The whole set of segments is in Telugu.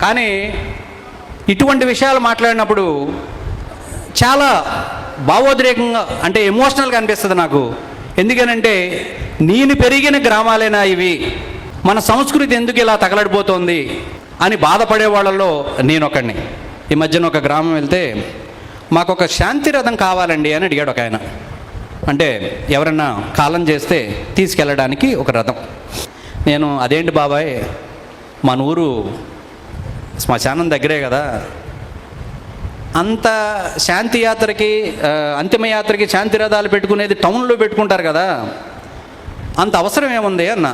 కానీ ఇటువంటి విషయాలు మాట్లాడినప్పుడు చాలా భావోద్రేకంగా అంటే ఎమోషనల్గా అనిపిస్తుంది నాకు. ఎందుకనంటే నేను పెరిగిన గ్రామాలేనా ఇవి? మన సంస్కృతి ఎందుకు ఇలా తగలడిపోతోంది? అని బాధపడే వాళ్ళలో నేను ఒకడిని ఈ మధ్యన ఒక గ్రామం వెళ్తే మాకు ఒక శాంతి రథం కావాలండి అని అడిగాడు ఒక ఆయన. అంటే ఎవరన్నా కాలం చేస్తే తీసుకెళ్ళడానికి ఒక రథం. నేను అదేంటి బాబాయ్? మన ఊరు శ్మశానం దగ్గరే కదా. అంత శాంతి యాత్రకి అంతిమయాత్రకి శాంతి రథాలు పెట్టుకునేది టౌన్లో పెట్టుకుంటారు కదా. అంత అవసరం ఏముంది అన్న?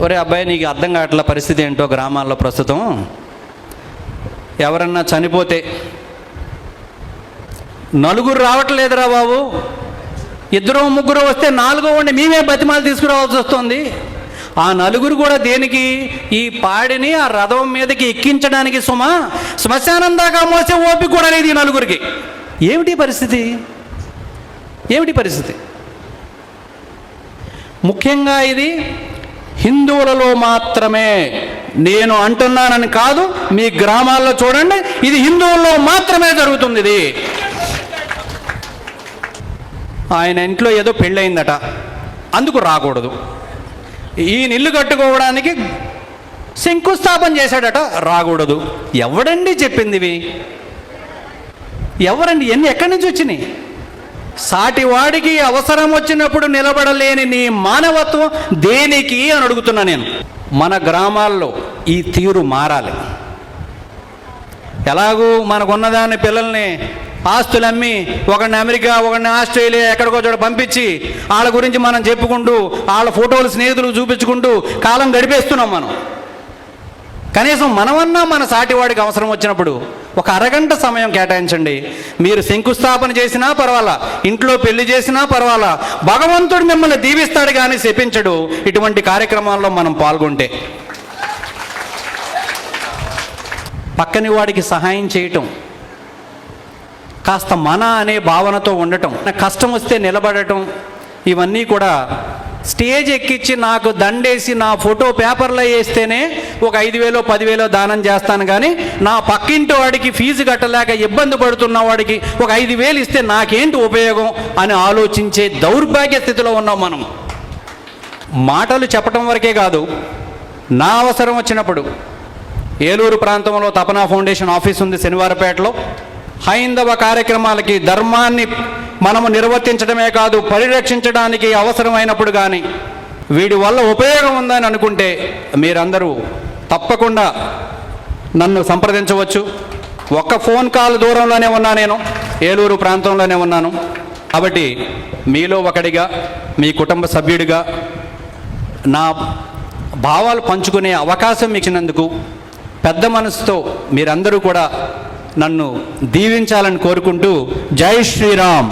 ఒరే అబ్బాయి నీకు అర్థం కావట్ల పరిస్థితి ఏంటో గ్రామాల్లో ప్రస్తుతం? ఎవరన్నా చనిపోతే నలుగురు రావట్లేదురా బాబు. ఇద్దరు ముగ్గురు వస్తే నాలుగో ఉండి మేమే బతిమాలు తీసుకురావాల్సి వస్తుంది. ఆ నలుగురు కూడా దేనికి? ఈ పాడిని ఆ రథం మీదకి ఎక్కించడానికి సుమ శ్మశానం దాకా మోసే ఓపిక కూడా లేదు ఈ నలుగురికి. ఏమిటి పరిస్థితి? ఏమిటి పరిస్థితి? ముఖ్యంగా ఇది హిందువులలో మాత్రమే నేను అంటున్నానని కాదు మీ గ్రామాల్లో చూడండి ఇది హిందువుల్లో మాత్రమే జరుగుతుంది ఇది. ఆయన ఇంట్లో ఏదో పెళ్ళయిందట అందుకు రాకూడదు. ఈయన ఇల్లు కట్టుకోవడానికి శంకుస్థాపన చేశాడట రాకూడదు. ఎవడండి చెప్పిందివి? ఎవరండి? ఎన్ని ఎక్కడి నుంచి వచ్చినాయి? సాటివాడికి అవసరం వచ్చినప్పుడు నిలబడలేని నీ మానవత్వం దేనికి అని అడుగుతున్నా నేను. మన గ్రామాల్లో ఈ తీరు మారాలి. ఎలాగూ మనకున్నదాన్ని పిల్లల్ని ఆస్తులు అమ్మి ఒకడిని అమెరికా ఒకడిని ఆస్ట్రేలియా ఎక్కడికో చోట పంపించి వాళ్ళ గురించి మనం చెప్పుకుంటూ వాళ్ళ ఫోటోలు స్నేహితులు చూపించుకుంటూ కాలం గడిపేస్తున్నాం మనం. కనీసం మనమన్నా మన సాటివాడికి అవసరం వచ్చినప్పుడు ఒక అరగంట సమయం కేటాయించండి. మీరు శంకుస్థాపన చేసినా పర్వాలా ఇంట్లో పెళ్ళి చేసినా పర్వాలా భగవంతుడు మిమ్మల్ని దీవిస్తాడు కానీ శపించడు. ఇటువంటి కార్యక్రమాల్లో మనం పాల్గొంటే. పక్కని వాడికి సహాయం చేయటం కాస్త మన అనే భావనతో ఉండటం కష్టం వస్తే నిలబడటం ఇవన్నీ కూడా స్టేజ్ ఎక్కించి నాకు దండేసి నా ఫోటో పేపర్లో వేస్తేనే ఒక ఐదు వేలో పదివేలో దానం చేస్తాను కానీ నా పక్కింటి వాడికి ఫీజు కట్టలేక ఇబ్బంది పడుతున్న వాడికి ఒక ఐదు వేలు ఇస్తే నాకేంటి ఉపయోగం అని ఆలోచించే దౌర్భాగ్య స్థితిలో ఉన్నాం మనం. మాటలు చెప్పటం వరకే కాదు నా అవసరం వచ్చినప్పుడు. ఏలూరు ప్రాంతంలో తపనా ఫౌండేషన్ ఆఫీస్ ఉంది శనివారపేటలో. హైందవ కార్యక్రమాలకి ధర్మాన్ని మనము నిర్వర్తించడమే కాదు పరిరక్షించడానికి అవసరమైనప్పుడు కానీ వీడి వల్ల ఉపయోగం ఉందని అనుకుంటే మీరందరూ తప్పకుండా నన్ను సంప్రదించవచ్చు. ఒక్క ఫోన్ కాల్ దూరంలోనే ఉన్నా నేను ఏలూరు ప్రాంతంలోనే ఉన్నాను. కాబట్టి మీలో ఒకడిగా మీ కుటుంబ సభ్యుడిగా నా భావాలు పంచుకునే అవకాశం ఇచ్చినందుకు పెద్ద మనసుతో మీరందరూ కూడా నన్ను దీవించాలని కోరుకుంటూ జై శ్రీరామ్.